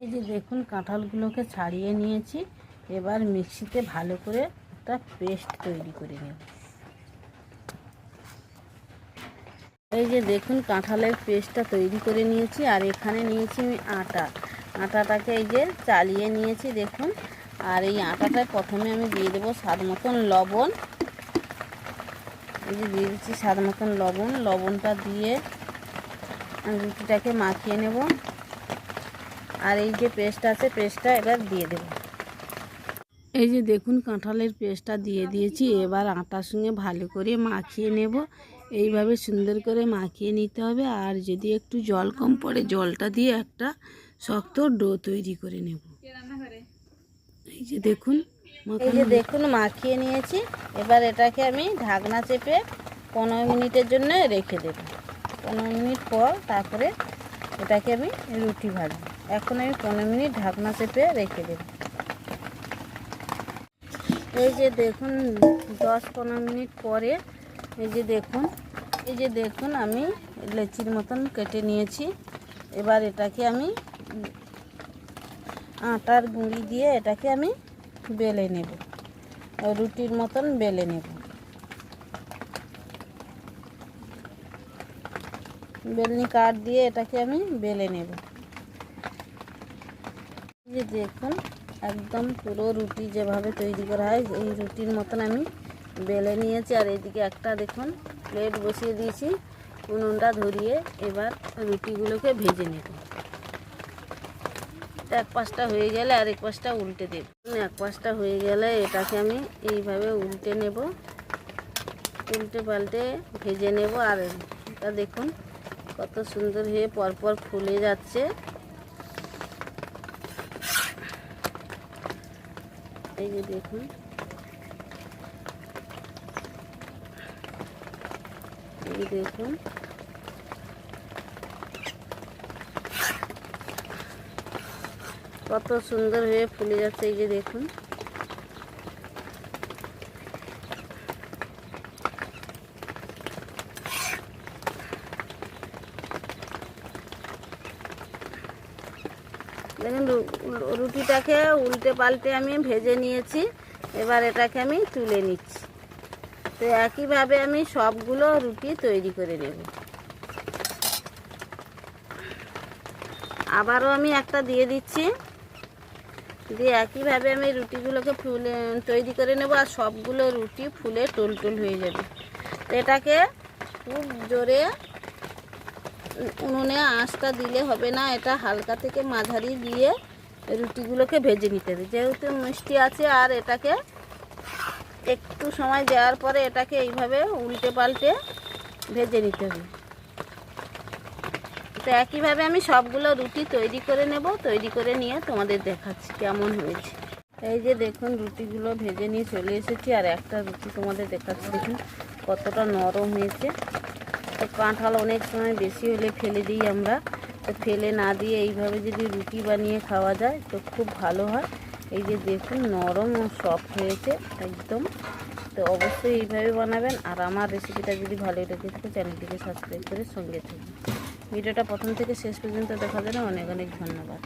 এই যে দেখুন, কাঁঠালগুলোকে ছাড়িয়ে নিয়েছি। এবার মিক্সিতে ভালো করে একটা পেস্ট তৈরি করে নেব। এই যে দেখুন, কাঁঠালের পেস্টটা তৈরি করে নিয়েছি, আর এখানে নিয়েছি আমি আটা। আটাটাকে এই যে চালিয়ে নিয়েছি, দেখুন। আর এই আটাটায় প্রথমে আমি দিয়ে দেবো স্বাদ মতন লবণ। এই যে দিয়ে দিচ্ছি স্বাদ মতন লবণ। লবণটা দিয়ে রুটিটাকে মাখিয়ে নেব। আর এই যে পেস্ট আছে পেস্টটা এবার দিয়ে দেব। এই যে দেখুন কাঁঠালের পেস্টটা দিয়ে দিয়েছি। এবার আটার সঙ্গে ভালো করে মাখিয়ে নেব। এইভাবে সুন্দর করে মাখিয়ে নিতে হবে। আর যদি একটু জল কম পড়ে জলটা দিয়ে একটা শক্ত ডো তৈরি করে নেব। এই যে দেখুন এই যে দেখুন মাখিয়ে নিয়েছি। এবার এটাকে আমি ঢাকনা চেপে পনেরো মিনিটের জন্য রেখে দেব। পনেরো মিনিট পর তারপরে এটাকে আমি রুটি ভাজবো। এখন আমি পনেরো মিনিট ঢাকনা চেপে রেখে দেব। এই যে দেখুন, দশ পনেরো মিনিট পরে এই যে দেখুন, এই যে দেখুন আমি লেচির মতন কেটে নিয়েছি। এবার এটাকে আমি আটার গুঁড়ি দিয়ে এটাকে আমি বেলে নেব। রুটির মতন বেলে নেব। বেলনি কাঠ দিয়ে এটাকে আমি বেলে নেব। যে দেখুন, একদম পুরো রুটি যেভাবে তৈরি করা হয়, এই রুটির মতন আমি বেলে নিয়েছি। আর এইদিকে একটা দেখুন, প্লেট বসিয়ে দিয়েছি, উনুনটা ধরিয়ে এবার রুটিগুলোকে ভেজে নেব। এক পাশটা হয়ে গেলে আর এক পাশটা উল্টে দেব। এক পাশটা হয়ে গেলে এটাকে আমি এইভাবে উল্টে নেব। উল্টে পাল্টে ভেজে নেব। আর এটা দেখুন, কত সুন্দর হয়ে পরপর ফুলে যাচ্ছে। এই যে দেখুন। এই দেখুন। কত সুন্দর হয়ে ফুলে যাচ্ছে এই যে দেখুন। দেখুন রুটিটাকে উল্টে পাল্টে আমি ভেজে নিয়েছি। এবার এটাকে আমি তুলে নিচ্ছি। তো একইভাবে আমি সবগুলো রুটি তৈরি করে নেব। আবারও আমি একটা দিয়ে দিচ্ছি। দিয়ে একইভাবে আমি রুটিগুলোকে ফুলে, তৈরি করে নেব আর সবগুলো রুটি ফুলে টোল টোল হয়ে যাবে। এটাকে খুব জোরে উনুনে আঁচটা দিলে হবে না, এটা হালকা থেকে মাঝারি দিয়ে রুটিগুলোকে ভেজে নিতে হবে। যেহেতু মিষ্টি আছে আর এটাকে একটু সময় দেওয়ার পরে এটাকে এইভাবে উল্টে পাল্টে ভেজে নিতে হবে। তো একইভাবে আমি সবগুলো রুটি তৈরি করে নেব, তৈরি করে নিয়ে তোমাদের দেখাচ্ছি কেমন হয়েছে। এই যে দেখুন, রুটিগুলো ভেজে নিয়ে চলে এসেছি, আর একটা রুটি তোমাদের দেখাচ্ছি দেখুন, কতটা নরম হয়েছে। তো কাঁঠাল অনেক সময় বেশি হলে ফেলে দিই আমরা। তো ফেলে না দিয়ে এইভাবে যদি রুটি বানিয়ে খাওয়া যায়, তো খুব ভালো হয়। এই যে দেখুন, নরম ও সফট হয়েছে একদম। তো অবশ্যই এইভাবে বানাবেন। আর আমার রেসিপিটা যদি ভালো লেগে থাকে, চ্যানেলটিকে সাবস্ক্রাইব করে সঙ্গে থাকুন। ভিডিওটা প্রথম থেকে শেষ পর্যন্ত দেখার জন্য অনেক অনেক ধন্যবাদ।